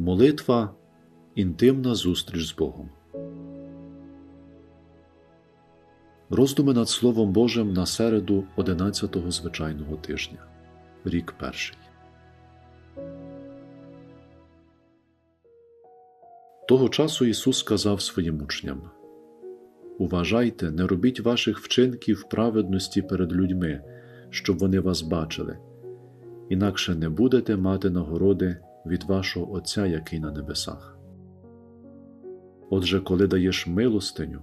Молитва інтимна зустріч з Богом. Роздуми над Словом Божим на середу 11-го звичайного тижня. Рік перший. Того часу Ісус сказав своїм учням Уважайте, не робіть ваших вчинків праведності перед людьми, щоб вони вас бачили, інакше не будете мати нагороди від вашого Отця, який на небесах. Отже, коли даєш милостиню,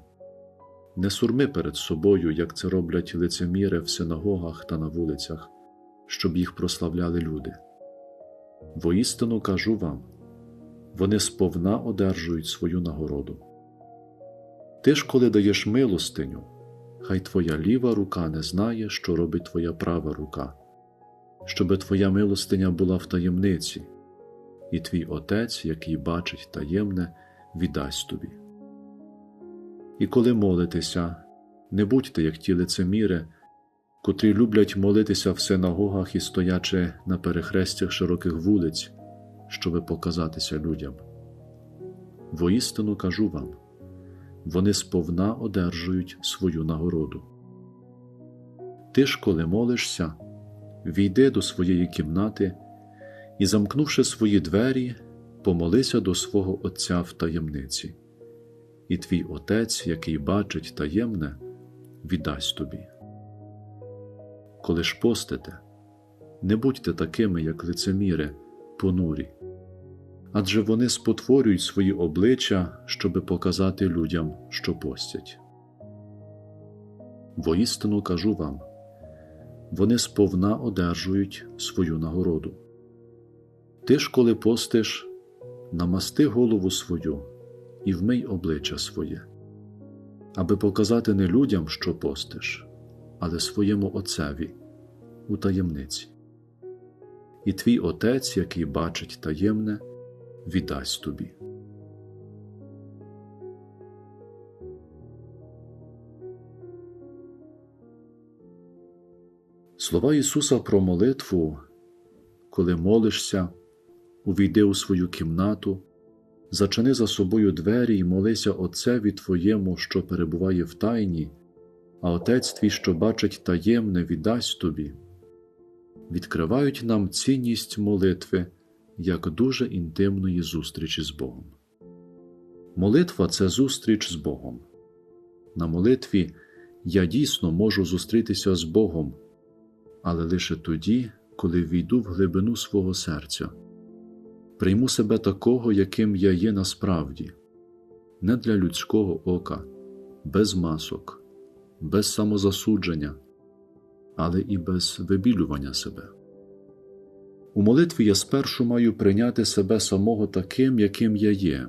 не сурми перед собою, як це роблять лицеміри в синагогах та на вулицях, щоб їх прославляли люди. Воістину кажу вам вони сповна одержують свою нагороду. Ти ж, коли даєш милостиню, хай твоя ліва рука не знає, що робить твоя права рука, щоби твоя милостиня була в таємниці, і твій Отець, який бачить таємне, віддасть тобі. І коли молитеся, не будьте, як ті лицеміри, котрі люблять молитися в синагогах і стоячи на перехрестях широких вулиць, щоби показатися людям. Воістину кажу вам вони сповна одержують свою нагороду. Ти ж, коли молишся, війди до своєї кімнати і, замкнувши свої двері, помолися до свого Отця в таємниці, і твій Отець, який бачить таємне, віддасть тобі. Коли ж постите, не будьте такими, як лицеміри, понурі, адже вони спотворюють свої обличчя, щоби показати людям, що постять. Воістину кажу вам вони сповна одержують свою нагороду. Ти ж, коли постиш, намасти голову свою і вмий обличчя своє, аби показати не людям, що постиш, але своєму Отцеві у таємниці. І твій Отець, який бачить таємне, віддасть тобі. Слова Ісуса про молитву, коли молишся, увійди у свою кімнату, зачини за собою двері і молися Отцеві Твоєму, що перебуває в тайні, а Отець твій, що бачить таємне, віддасть тобі, відкривають нам цінність молитви як дуже інтимної зустрічі з Богом. Молитва це зустріч з Богом. На молитві я дійсно можу зустрітися з Богом, але лише тоді, коли війду в глибину свого серця, прийму себе такого, яким я є насправді, не для людського ока, без масок, без самозасудження, але і без вибілювання себе. У молитві я спершу маю прийняти себе самого таким, яким я є,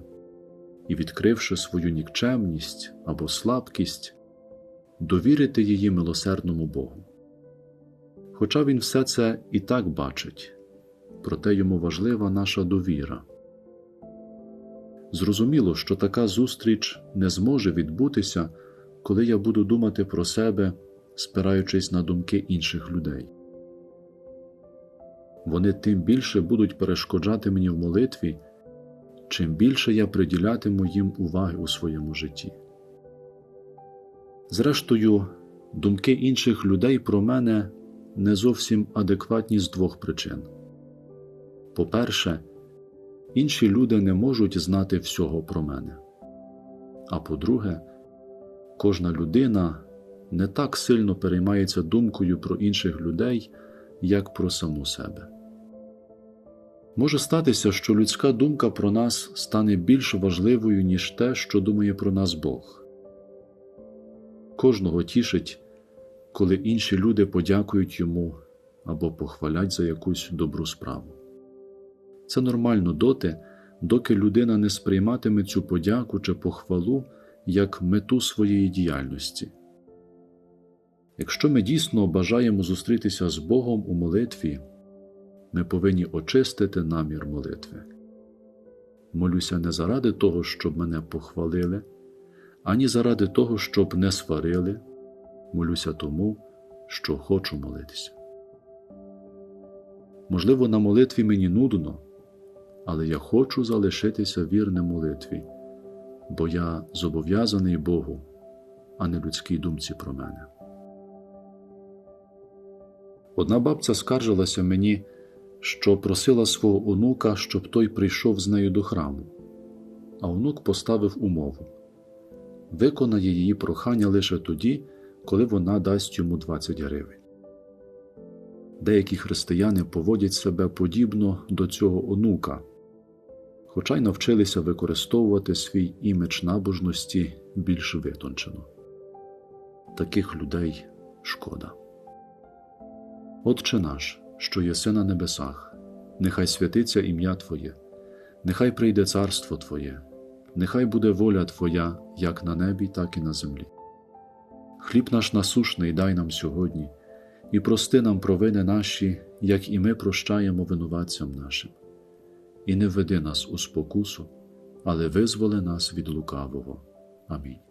і, відкривши свою нікчемність або слабкість, довірити її милосердному Богу. Хоча Він все це і так бачить, проте йому важлива наша довіра. Зрозуміло, що така зустріч не зможе відбутися, коли я буду думати про себе, спираючись на думки інших людей вони тим більше будуть перешкоджати мені в молитві, чим більше я приділятиму їм уваги у своєму житті. Зрештою, думки інших людей про мене не зовсім адекватні з двох причин. По-перше, інші люди не можуть знати всього про мене. А по-друге, кожна людина не так сильно переймається думкою про інших людей, як про саму себе. Може статися, що людська думка про нас стане більш важливою, ніж те, що думає про нас Бог. Кожного тішить, коли інші люди подякують йому або похвалять за якусь добру справу. Це нормально доти, доки людина не сприйматиме цю подяку чи похвалу як мету своєї діяльності. Якщо ми дійсно бажаємо зустрітися з Богом у молитві, ми повинні очистити намір молитви. Молюся не заради того, щоб мене похвалили, ані заради того, щоб не сварили, молюся тому, що хочу молитися. Можливо, на молитві мені нудно, але я хочу залишитися вірним молитві, бо я зобов'язаний Богу, а не людській думці про мене. Одна бабця скаржилася мені, що просила свого онука, щоб той прийшов з нею до храму, а онук поставив умову виконає її прохання лише тоді, коли вона дасть йому 20 гривень. Деякі християни поводять себе подібно до цього онука, хоча й навчилися використовувати свій імідж набожності більш витончено. Таких людей шкода. Отче наш, що єси на небесах, нехай святиться ім'я Твоє, нехай прийде царство Твоє, нехай буде воля Твоя як на небі, так і на землі. Хліб наш насушний дай нам сьогодні, і прости нам провини наші, як і ми прощаємо винуватцям нашим. І не введи нас у спокусу, але визволи нас від лукавого. Амінь.